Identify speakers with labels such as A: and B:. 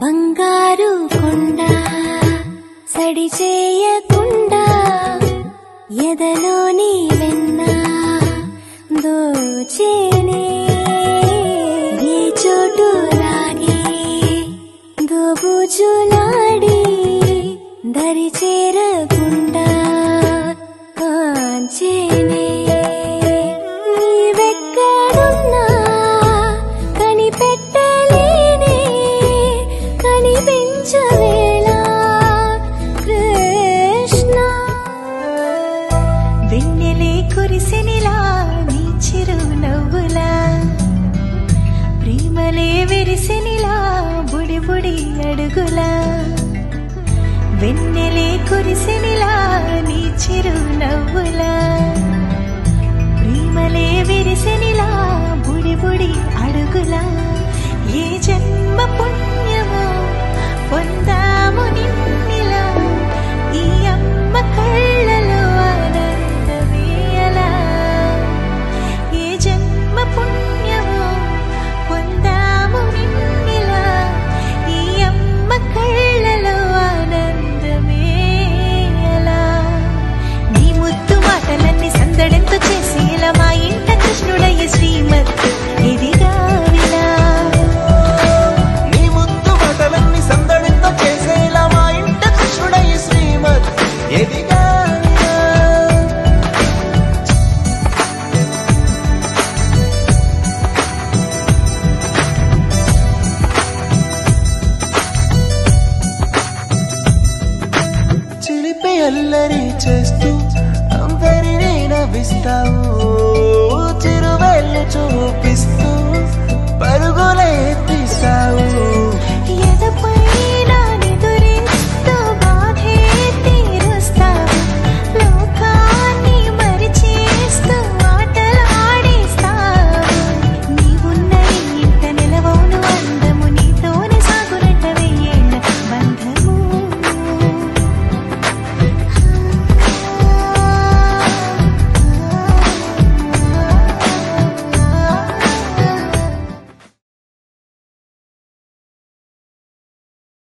A: బంగారు కొండ సడి చేయకుండా ఎదలోని వెన్న దోచేనే. ఏ చోటు రాగి దోబుజులాడి దరి చేరకుండా
B: ప్రేమలే విరిసినిలా బుడి బుడి అడుగులా. వెన్నెలే కురిసినిలా నీ చిరు నవ్వులా ప్రేమలే విరిసెనిలా
C: అల్లరి చేస్తూ అందరినీ నవ్విస్తావు. చిరువేళ్ళు చూపిస్తూ